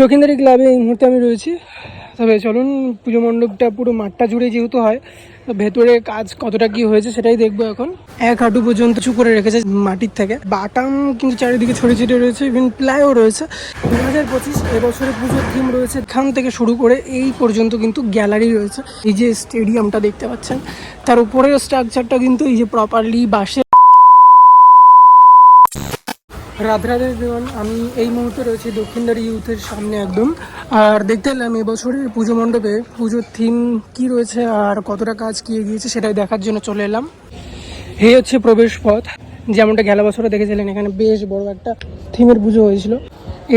দক্ষিণদারি ক্লাবে এই মুহূর্তে আমি রয়েছি। তবে চলুন, পুজো মণ্ডপটা পুরো মাঠটা জুড়ে যেহেতু হয়, তো ভেতরে কাজ কতটা কি হয়েছে সেটাই দেখব এখন। এক হাঁটু পর্যন্ত উঁচু করে রেখেছে মাটির থেকে। বাটাম কিন্তু চারিদিকে ছড়িয়ে ছিটিয়ে রয়েছে ইভেন প্লাইও রয়েছে। দু হাজার পঁচিশ এবছরে পুজোর থিম রয়েছে, এখান থেকে শুরু করে এই পর্যন্ত কিন্তু গ্যালারি রয়েছে। এই যে স্টেডিয়ামটা দেখতে পাচ্ছেন, তার উপরের স্ট্রাকচারটা কিন্তু এই যে প্রপারলি বাসে রাধে রাধে everyone, আমি এই মুহূর্তে রয়েছি দক্ষিণদারি ইউথের সামনে একদম। আর দেখতে এলাম এবছরের পুজো মণ্ডপে পুজোর থিম কি রয়েছে আর কতটা কাজ কি এগিয়েছে সেটাই দেখার জন্য চলে এলাম। এই হচ্ছে প্রবেশ পথ। যেমনটা গেল বছরে দেখেছিলেন এখানে বেশ বড় একটা থিমের পুজো হয়েছিল।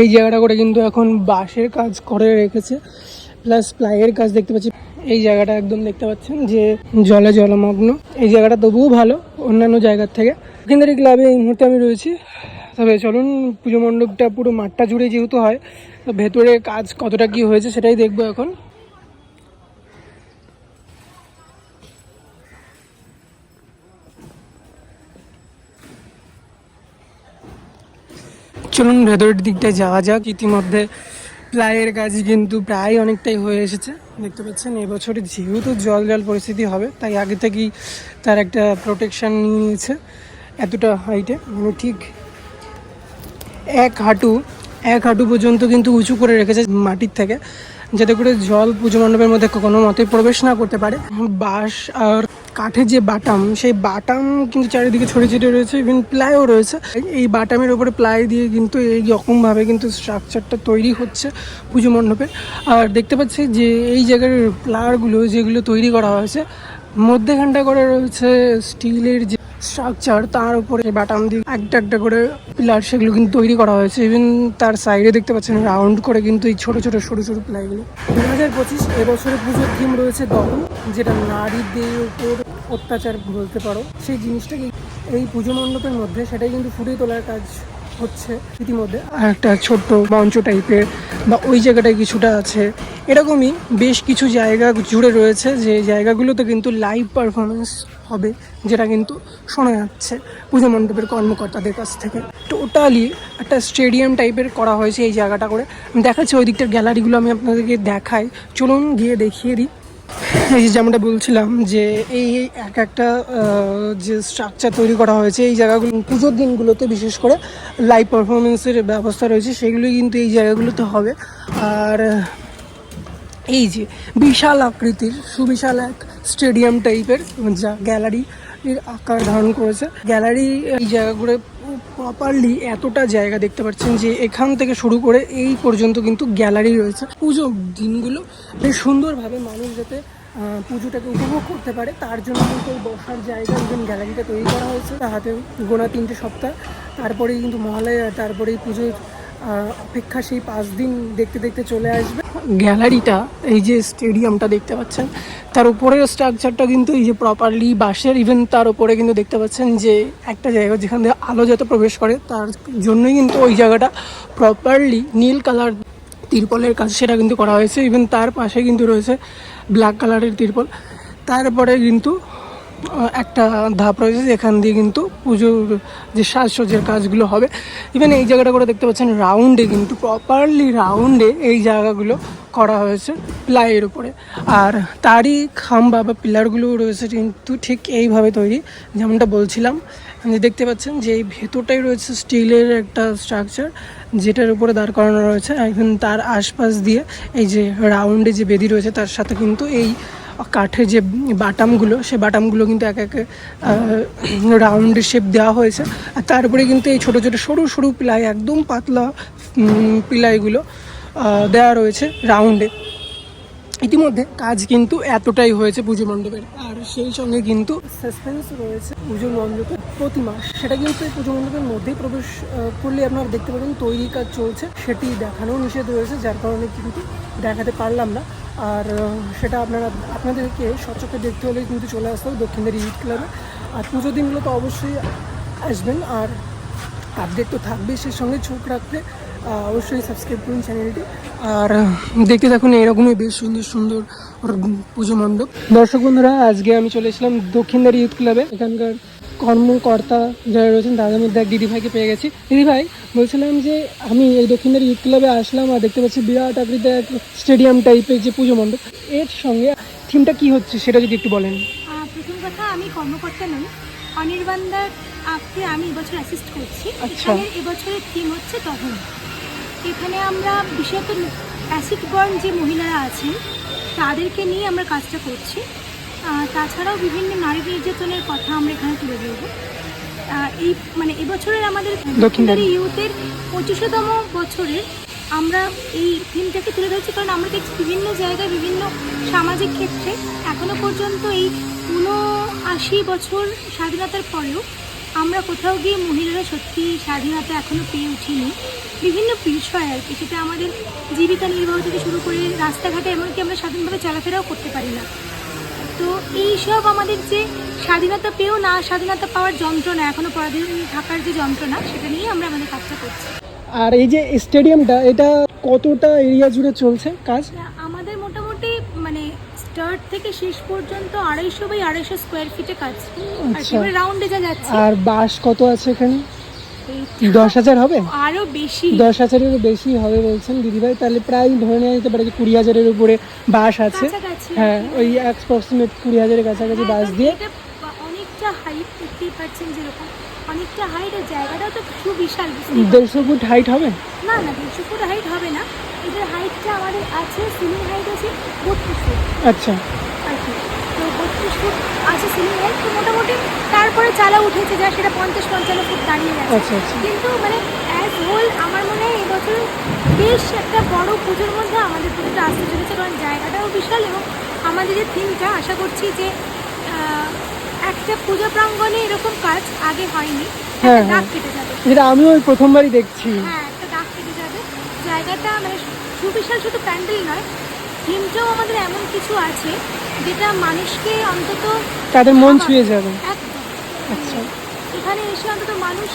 এই জায়গাটা করে কিন্তু এখন বাঁশের কাজ করে রেখেছে প্লাস প্লাইয়ের কাজ দেখতে পাচ্ছি। এই জায়গাটা একদম দেখতে পাচ্ছেন যে জলে জলমগ্ন। এই জায়গাটা তবুও ভালো অন্যান্য জায়গার থেকে। দক্ষিণদারি ক্লাবে এই মুহূর্তে আমি রয়েছি। তবে চলুন পুজো মণ্ডপটা পুরো মাঠটা জুড়ে যেহেতু হয়, তো ভেতরে কাজ কতটা কি হয়েছে সেটাই দেখব এখন। চলুন ভেতরের দিকটায় যাওয়া যাক, ইতিমধ্যে প্লাইয়ের কাজ কিন্তু প্রায় অনেকটাই হয়ে এসেছে। দেখতে পাচ্ছেন, এবছরে যেহেতু জল জল পরিস্থিতি হবে, তাই আগে থেকেই তার একটা প্রোটেকশান নিয়ে নিয়েছে, এতটা হাইটে মানে ঠিক এক হাঁটু এক হাঁটু পর্যন্ত কিন্তু উঁচু করে রেখেছে মাটির থেকে, যাতে করে জল পুজো মণ্ডপের মধ্যে কোনো মতে প্রবেশ না করতে পারে। বাঁশ আর কাঠের যে বাটাম, সেই বাটাম কিন্তু চারিদিকে ছড়িয়ে ছিটিয়ে রয়েছে ইভেন প্লাইও রয়েছে। এই বাটামের উপরে প্লাই দিয়ে কিন্তু এই রকমভাবে কিন্তু স্ট্রাকচারটা তৈরি হচ্ছে পুজো মণ্ডপে। আর দেখতে পাচ্ছি যে এই জায়গার প্লায়ারগুলো যেগুলো তৈরি করা হয়েছে, মধ্যেখানটা করে রয়েছে স্টিলের যে স্ট্রাকচার, তার উপরে বাটাম দিয়ে একটা একটা করে পিলার সেগুলো কিন্তু তৈরি করা হয়েছে। ইভেন তার সাইডে দেখতে পাচ্ছেন রাউন্ড করে কিন্তু এই ছোট ছোট, সরু সরু প্লাইগুলো দু হাজার পঁচিশ এবছরে পুজোর থিম রয়েছে দহন, যেটা নারীদের উপর অত্যাচার বলতে পারো। সেই জিনিসটাকে এই পুজো মণ্ডপের মধ্যে সেটাই কিন্তু ফুটিয়ে তোলার কাজ হচ্ছে ইতিমধ্যে। আর একটা ছোট্ট মঞ্চ টাইপের বা ওই জায়গাটায় কিছুটা আছে। এরকমই বেশ কিছু জায়গা জুড়ে রয়েছে যে জায়গাগুলোতে কিন্তু লাইভ পারফরমেন্স হবে, যেটা কিন্তু শোনা যাচ্ছে পুজো মণ্ডপের কর্মকর্তাদের কাছ থেকে। টোটালি একটা স্টেডিয়াম টাইপের করা হয়েছে এই জায়গাটা করে। দেখাচ্ছে ওই দিকটার গ্যালারিগুলো আমি আপনাদেরকে দেখাই। চলুন গিয়ে দেখিয়ে দিই। এই যে যেমনটা বলছিলাম যে এই এক একটা যে স্ট্রাকচার তৈরি করা হয়েছে, এই জায়গাগুলো, পুজোর দিনগুলোতে বিশেষ করে লাইভ পারফরমেন্সের ব্যবস্থা রয়েছে, সেগুলোই কিন্তু এই জায়গাগুলোতে হবে। আর এই যে বিশাল আকৃতির, সুবিশাল এক স্টেডিয়াম টাইপের যা গ্যালারি আকার ধারণ করেছে গ্যালারি এই জায়গাগুলো প্রপারলি এতটা জায়গা দেখতে পাচ্ছেন যে এখান থেকে শুরু করে এই পর্যন্ত কিন্তু গ্যালারি রয়েছে। পুজো দিনগুলো বেশ সুন্দরভাবে মানুষ যাতে পুজোটাকে উপভোগ করতে পারে, তার জন্য কিন্তু বসার জায়গা একজন গ্যালারিটা তৈরি করা হয়েছে। হাতে গোনা তিনটে সপ্তাহ, তারপরেই কিন্তু মহালয়া, তারপরেই পুজোর অপেক্ষা সেই পাঁচ দিন দেখতে দেখতে চলে আসবে। গ্যালারিটা, এই যে স্টেডিয়ামটা দেখতে পাচ্ছেন, তার উপরের স্ট্রাকচারটা কিন্তু এই যে প্রপারলি বাঁশের ইভেন তার উপরে কিন্তু দেখতে পাচ্ছেন যে একটা জায়গা যেখান দিয়ে আলো যাতে প্রবেশ করে, তার জন্যই কিন্তু ওই জায়গাটা প্রপারলি নীল কালার তিরপলের কাজ সেটা কিন্তু করা হয়েছে ইভেন তার পাশে কিন্তু রয়েছে ব্ল্যাক কালারের তিরপল। তারপরে কিন্তু একটা ধাপ রয়েছে যেখান দিয়ে কিন্তু পুজোর যে সাজসজ্জার কাজগুলো হবে। ইভেন এই জায়গাটা করে দেখতে পাচ্ছেন রাউন্ডে কিন্তু প্রপারলি রাউন্ডে এই জায়গাগুলো করা হয়েছে প্লাইয়ের উপরে। আর তারই খাম্বা বা পিলারগুলো রয়েছে কিন্তু ঠিক এইভাবে তৈরি, যেমনটা বলছিলাম। যে দেখতে পাচ্ছেন যে এই ভেতরটাই রয়েছে স্টিলের একটা স্ট্রাকচার যেটার উপরে দাঁড় করানো রয়েছে। এখন তার আশপাশ দিয়ে এই যে রাউন্ডে যে বেদি রয়েছে, তার সাথে কিন্তু এই কাঠের যে বাটামগুলো সে বাটামগুলো কিন্তু এক এক রাউন্ডের শেপ দেওয়া হয়েছে। আর তারপরে কিন্তু এই ছোটো ছোটো সরু সরু পিলাই, একদম পাতলা পিলাইগুলো দেওয়া রয়েছে রাউন্ডে ইতিমধ্যে কাজ কিন্তু এতটাই হয়েছে পুজো মণ্ডপের। আর সেই সঙ্গে কিন্তু সাসপেন্স রয়েছে পুজো মণ্ডপের প্রতিমা। সেটা কিন্তু এই পুজো মণ্ডপের মধ্যেই প্রবেশ করলে আপনারা দেখতে পাবেন তৈরি কাজ চলছে। সেটি দেখানো নিষেধ রয়েছে, যার কারণে কিন্তু দেখাতে পারলাম না। আর সেটা আপনারা, আপনাদেরকে সচক্ষে দেখতে হলে কিন্তু চলে আসতে হবে দক্ষিণের ইউথ ক্লাবে আর পুজো দিনগুলো তো অবশ্যই আসবেন, আর আপডেট তো থাকবেই সেই সঙ্গে চোখ রাখলে অবশ্যই সাবস্ক্রাইব করুন চ্যানেলটি আর দেখতে থাকুন এরকমই বেশ সুন্দর সুন্দর পুজো মণ্ডপ। দর্শক বন্ধুরা, আজকে আমি চলে এসেছিলাম দক্ষিণদারি ইউথ ক্লাবে এখানকার কর্মকর্তা যারা রয়েছেন তাদের মধ্যে এক দিদিভাইকে পেয়ে গেছি। দিদিভাই বলছিলাম যে আমি এই দক্ষিণের ইউথ ক্লাবে আসলাম আর দেখতে পাচ্ছি বিরাট আকৃতির এক স্টেডিয়াম টাইপের যে পুজো মণ্ডপ। এর সঙ্গে থিমটা কি হচ্ছে সেটা যদি একটু বলেন। প্রথম কথা আমি কর্মকর্তা নই। অনির্বাণদার আপনি আমি এবছর অ্যাসিস্ট করছি। আচ্ছা। এখানে এবছরের থিম হচ্ছে তখন এখানে আমরা বিশেষত অ্যাসিড বর্ন যে মহিলারা আছেন তাদেরকে নিয়ে আমরা কাজটা করছি। তাছাড়াও বিভিন্ন নারী নির্যাতনের কথা আমরা এখানে তুলে ধরবো। এই মানে এবছরের আমাদের দক্ষিণারী ইউথের পঁচিশতম বছরের আমরা এই থিমটাকে তুলে ধরছি কারণ আমরা দেখছি বিভিন্ন জায়গায় বিভিন্ন সামাজিক ক্ষেত্রে এখনও পর্যন্ত এই উনআশি বছর স্বাধীনতার পরেও আমরা কোথাও গিয়ে মহিলারা সত্যি স্বাধীনতা এখনও পেয়ে উঠিনি। বিভিন্ন বিষয় আর কি সেটা আমাদের জীবিকা নির্বাহ থেকে শুরু করে রাস্তাঘাটে এমনকি আমরা স্বাধীনভাবে চলাফেরাও করতে পারি না। তো এইসব আমাদের যে স্বাধীনতা পেয়েও না স্বাধীনতা পাওয়ার যন্ত্রণা এখনও পরাধীন থাকার যে যন্ত্রণা সেটা নিয়ে আমরা আমাদের কাজটা করছি। আর এই যে স্টেডিয়ামটা এটা কতটা এরিয়া জুড়ে চলছে কাজ? না, আমাদের মোটামুটি মানে স্টার্ট থেকে শেষ পর্যন্ত আড়াইশো বাই আড়াইশো স্কোয়ার ফিটে কাজ। আর আচ্ছা। রাউন্ডে যা যাচ্ছে। আর বাস কত আছে এখানে? এই দশ হাজার হবে? আরও বেশি। দশ হাজারেরও বেশি হবে বলছেন দিদিভাই। তাহলে প্রায় ধরে নেওয়া যেতে পারে যে কুড়ি হাজারের উপরে বাস আছে। হ্যাঁ ওই অ্যাপ্রক্সিমেট কুড়ি হাজারের কাছাকাছি হ্যাঁ, বাস দিয়ে। অনেকটা হাইট দেখতেই পাচ্ছেন যেরকম। অনেকটা হাইট আর জায়গাটাও তো সুবিশাল দেড়শো ফুট হাইট হবে? না না দেড়শো ফুট হাইট হবে না। এটার হাইটটা আমাদের আছে সিলিং হাইট আছে বত্রিশ ফুট। আচ্ছা। আর কি তো বত্রিশ ফুট আছে সিলিং হাইট তো মোটামুটি তারপরে চালা উঠেছে যা সেটা পঞ্চাশ পঞ্চান্ন ফুট দাঁড়িয়ে গেছে। আচ্ছা আচ্ছা। কিন্তু মানে অ্যাজ হোল আমার মনে হয় এবছর বেশ একটা বড় পুজোর মধ্যে আমাদের পুজোটা আসতে চলেছে কারণ জায়গাটাও বিশাল এবং আমাদের যে থিমটা আশা করছি যে একটা পুজো প্রাঙ্গণে এরকম কাজ আগে হয়নি। হ্যাঁ, দাগ হ্যাঁ। কেটে যাবে। যেটা আমিও ওই প্রথমবারই দেখছি। হ্যাঁ একটা দাগ কেটে যাবে। জায়গাটা মানে সুবিশাল শুধু প্যান্ডেল নয় থিমটাও আমাদের এমন কিছু আছে যেটা মানুষকে অন্তত তাদের মন ছুঁয়ে যাবে। আচ্ছা। এখানে এসে অন্তত মানুষ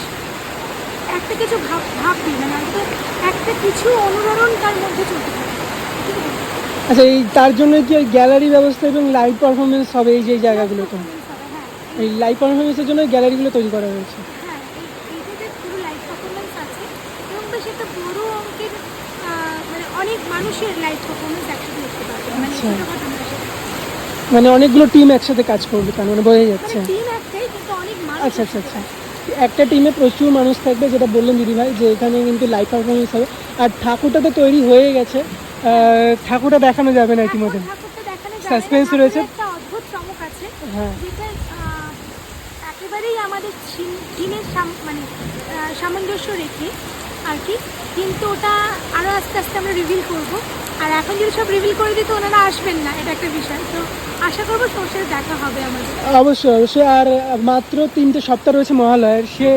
একটা কিছু ভাব ভাববে মানে অন্তত একটা কিছু তার মধ্যে চলতে থাকে। আচ্ছা এই তার জন্য কি ওই গ্যালারি ব্যবস্থা এবং লাইভ পারফরমেন্স হবে এই যে জায়গাগুলোতে? হ্যাঁ। এই লাইভ পারফরমেন্সের জন্য গ্যালারিগুলো তৈরি করা হয়েছে। হ্যাঁ মানে অনেক মানুষের লাইভ পারফরমেন্স একসাথে দেখতে পাবে মানে আচ্ছা। ছোটোখাটো না সেটা। মানে অনেকগুলো টিম একসাথে কাজ করবে তার মানে বোঝা যাচ্ছে। মানে মানুষ আচ্ছা আচ্ছা আচ্ছা। একটা টিমে প্রচুর মানুষ থাকবে যেটা বললেন দিদিভাই যে এখানে কিন্তু লাইভ পারফরমেন্স হবে। আর ঠাকুরটা তো তৈরি হয়ে গেছে। ঠাকুরটা দেখানো যাবে না ইতিমধ্যে। না, Suspense ঠাকুরের রয়েছে। অদ্ভুত চমক আছে হ্যাঁ। একেবারেই আমাদের টিমের মানে সামঞ্জস্য রেখে আর কি। কিন্তু ওটা আরও আস্তে আস্তে আমরা রিভিল করব। আর এখন যদি সব রিভিল করে দিই তো ওনারা আসবেন না এটা একটা বিষয়। তো আশা করব সরষের দেখা হবে আমাদের। অবশ্যই অবশ্যই। আর মাত্র তিনটে সপ্তাহ রয়েছে মহালয়ের সে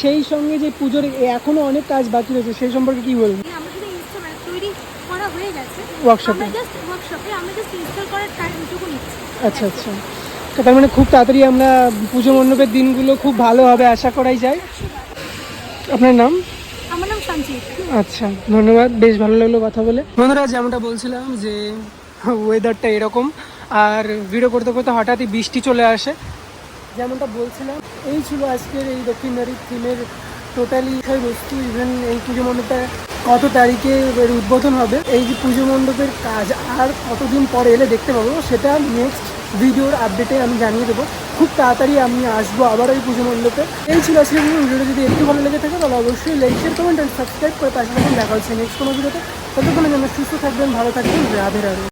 সেই সঙ্গে যে পুজোর এখনও অনেক কাজ বাকি রয়েছে সেই সম্পর্কে কি বলবেন? আমরা শুধু ইনস্টল তৈরি করা হয়ে গেছে। ওয়ার্কশপে জাস্ট ওয়ার্কশপে আমরা জাস্ট ইনস্টল করার টাইমটুকু নিচ্ছি। আচ্ছা আচ্ছা। তার মানে খুব তাড়াতাড়ি আমরা পুজো মণ্ডপের দিনগুলো খুব ভালো হবে আশা করাই যায়। আপনার নাম? আচ্ছা ধন্যবাদ, বেশ ভালো লাগল কথা বলে। বন্ধুরা, যেমনটা বলছিলাম যে ওয়েদারটা এরকম, আর ভিডিও করতে করতে হঠাৎই বৃষ্টি চলে আসে। যেমনটা বলছিলাম, এই ছিল আজকের এই দক্ষিণদারি থিমের টোটালি বিষয়বস্তু ইভেন এই পুজো মণ্ডপটা কত তারিখে এর উদ্বোধন হবে, এই যে পুজো মণ্ডপের কাজ আর কতদিন পরে এলে দেখতে পাবো, সেটা নেক্সট ভিডিওর আপডেটে আমি জানিয়ে দেবো। খুব তাড়াতাড়ি আমি আসব আবার ওই পুজো মণ্ডপে। এই ছিল আজকে ভিডিওটা যদি একটু ভালো লেগে থাকে, তাহলে অবশ্যই লাইক শেয়ার কমেন্ট সাবস্ক্রাইব করে পাশাপাশি দেখা হচ্ছে নেক্সট কোনো ভিডিওতে ততক্ষণের জন্য সুস্থ থাকবেন, ভালো থাকবেন। রাধে রাধে।